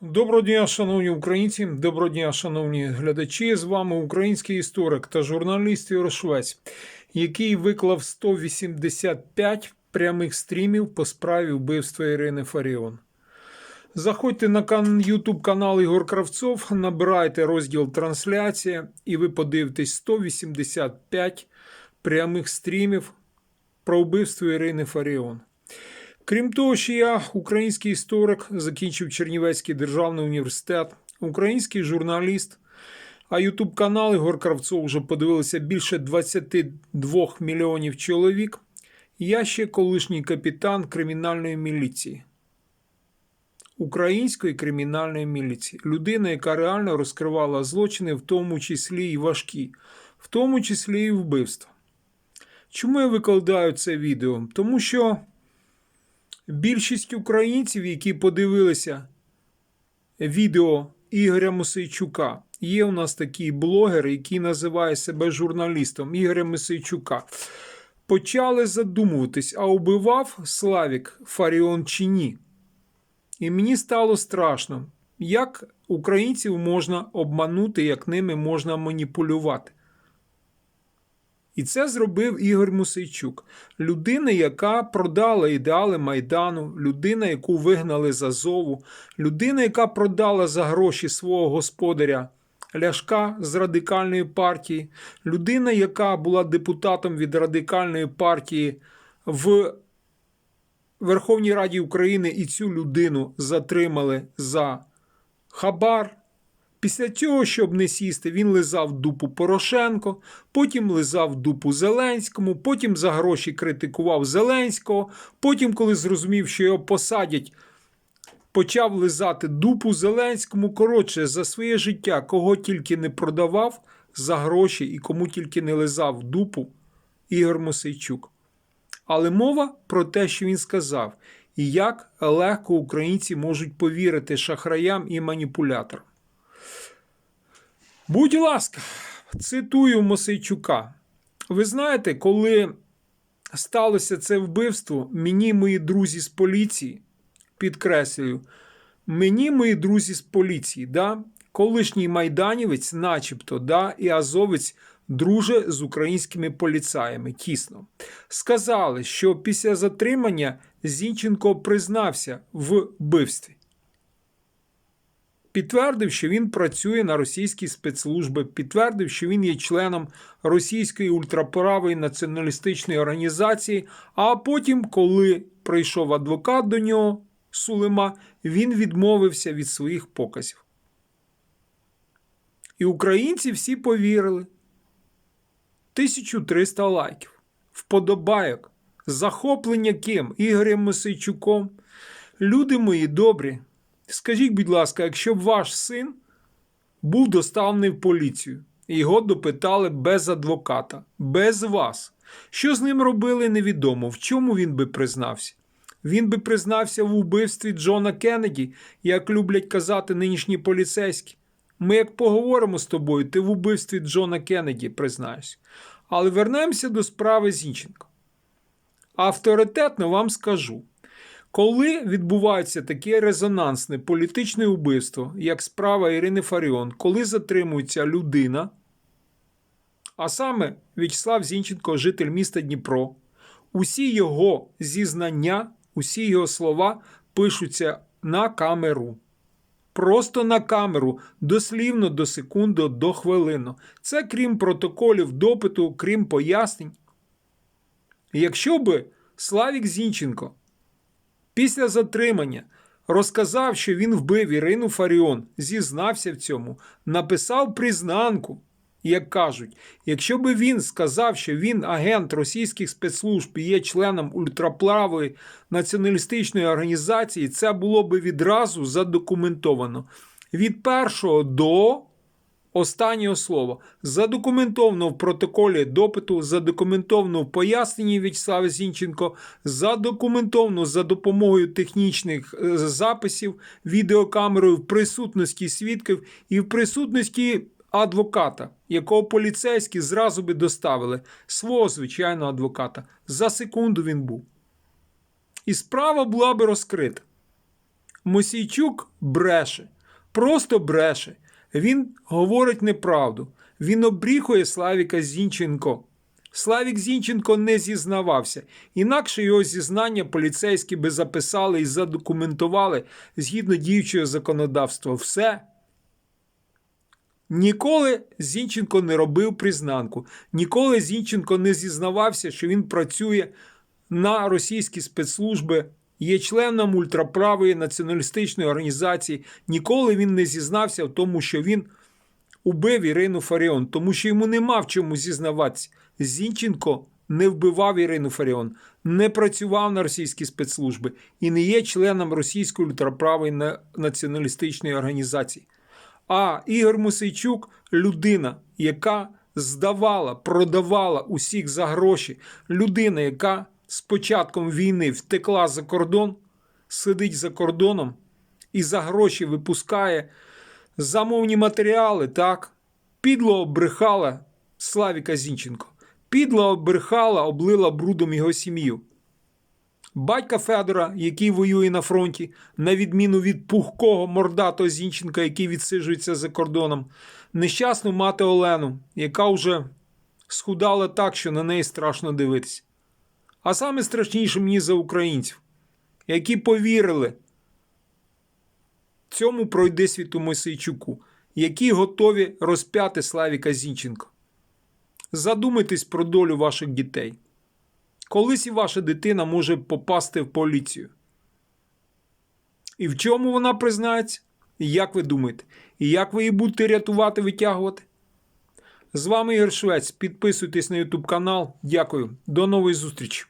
Доброго дня, шановні українці, доброго дня, шановні глядачі. З вами український історик та журналіст Ігор Швець, який виклав 185 прямих стрімів по справі вбивства Ірини Фаріон. Заходьте на YouTube канал Ігор Кравцов, набирайте розділ трансляція, і ви подивитесь 185 прямих стрімів про вбивство Ірини Фаріон. Крім того, що я український історик, закінчив Чернівецький державний університет, український журналіст, а Ютуб канал Ігор Кравцов вже подивилися більше 22 мільйонів чоловік. Я ще колишній капітан кримінальної міліції. Української кримінальної міліції. Людина, яка реально розкривала злочини, в тому числі і важкі, в тому числі і вбивства. Чому я викладаю це відео? Тому що більшість українців, які подивилися відео Ігоря Мосейчука, є у нас такий блогер, який називає себе журналістом Ігоря Мосейчука, почали задумуватись, а убивав Славік Фаріон чи ні. І мені стало страшно, як українців можна обманути, як ними можна маніпулювати. І це зробив Ігор Мусейчук, людина, яка продала ідеали Майдану, людина, яку вигнали з Азову, людина, яка продала за гроші свого господаря Ляшка з радикальної партії, людина, яка була депутатом від радикальної партії в Верховній Раді України, і цю людину затримали за хабар. Після цього, щоб не сісти, він лизав дупу Порошенко, потім лизав дупу Зеленському, потім за гроші критикував Зеленського. Потім, коли зрозумів, що його посадять, почав лизати дупу Зеленському. Коротше, за своє життя, кого тільки не продавав за гроші і кому тільки не лизав дупу Ігор Мосейчук. Але мова про те, що він сказав, і як легко українці можуть повірити шахраям і маніпуляторам. Будь ласка, цитую Мосейчука. Ви знаєте, коли сталося це вбивство, мені мої друзі з поліції, підкреслюю, мені мої друзі з поліції, да, колишній майданівець, начебто, да, і азовець друже з українськими поліцаями тісно. Сказали, що після затримання Зінченко признався в вбивстві. Підтвердив, що він працює на російські спецслужби, підтвердив, що він є членом російської ультраправої націоналістичної організації. А потім, коли прийшов адвокат до нього, Сулима, він відмовився від своїх показів. І українці всі повірили. 1300 лайків, вподобайок, захоплення ким? Ігорем Мосейчуком. Люди мої добрі. Скажіть, будь ласка, якщо б ваш син був доставлений в поліцію, і його допитали без адвоката, без вас, що з ним робили, невідомо. В чому він би признався? Він би признався в убивстві Джона Кеннеді, як люблять казати нинішні поліцейські. Ми як поговоримо з тобою, ти в убивстві Джона Кеннеді признаєшся. Але вернемося до справи Зінченко. Авторитетно вам скажу. Коли відбувається таке резонансне політичне вбивство, як справа Ірини Фаріон, коли затримується людина, а саме В'ячеслав Зінченко, житель міста Дніпро, усі його зізнання, усі його слова пишуться на камеру. Просто на камеру, дослівно до секунди, до хвилини. Це крім протоколів допиту, крім пояснень. Якщо би Славік Зінченко після затримання розказав, що він вбив Ірину Фаріон, зізнався в цьому, написав признанку, як кажуть, якщо би він сказав, що він агент російських спецслужб і є членом ультраправої націоналістичної організації, це було би відразу задокументовано. Від першого до останнього слова задокументовано в протоколі допиту, задокументовано в поясненні В'ячеслава Зінченко, задокументовано за допомогою технічних е, записів відеокамерою в присутності свідків і в присутності адвоката, якого поліцейські зразу би доставили свого звичайного адвоката. За секунду він був. І справа була би розкрита. Мосійчук бреше, просто бреше. Він говорить неправду. Він обріхує Славіка Зінченко. Славік Зінченко не зізнавався. Інакше його зізнання поліцейські би записали і задокументували згідно діючого законодавства. Все. Ніколи Зінченко не робив признанку. Ніколи Зінченко не зізнавався, що він працює на російські спецслужби, є членом ультраправої націоналістичної організації. Ніколи він не зізнався в тому, що він убив Ірину Фаріон, тому що йому нема в чому зізнаватися. Зінченко не вбивав Ірину Фаріон, не працював на російські спецслужби і не є членом російської ультраправої націоналістичної організації. А Ігор Мосейчук людина, яка здавала, продавала усіх за гроші, людина, яка з початком війни втекла за кордон, сидить за кордоном і за гроші випускає замовні матеріали, так? Підло обрехала Славіка Зінченко. Підло обрехала, облила брудом його сім'ю. Батька Федора, який воює на фронті, на відміну від пухкого мордатого Зінченка, який відсиджується за кордоном, нещасну мати Олену, яка вже схудала так, що на неї страшно дивитися. А саме страшніше мені за українців, які повірили цьому пройди світу Мосейчуку, які готові розп'яти Славіка Зінченка. Задумайтесь про долю ваших дітей. Колись і ваша дитина може попасти в поліцію. І в чому вона признається? І як ви думаєте? І як ви її будете рятувати, витягувати? З вами Ігор Швець. Підписуйтесь на YouTube канал. Дякую. До нової зустрічі.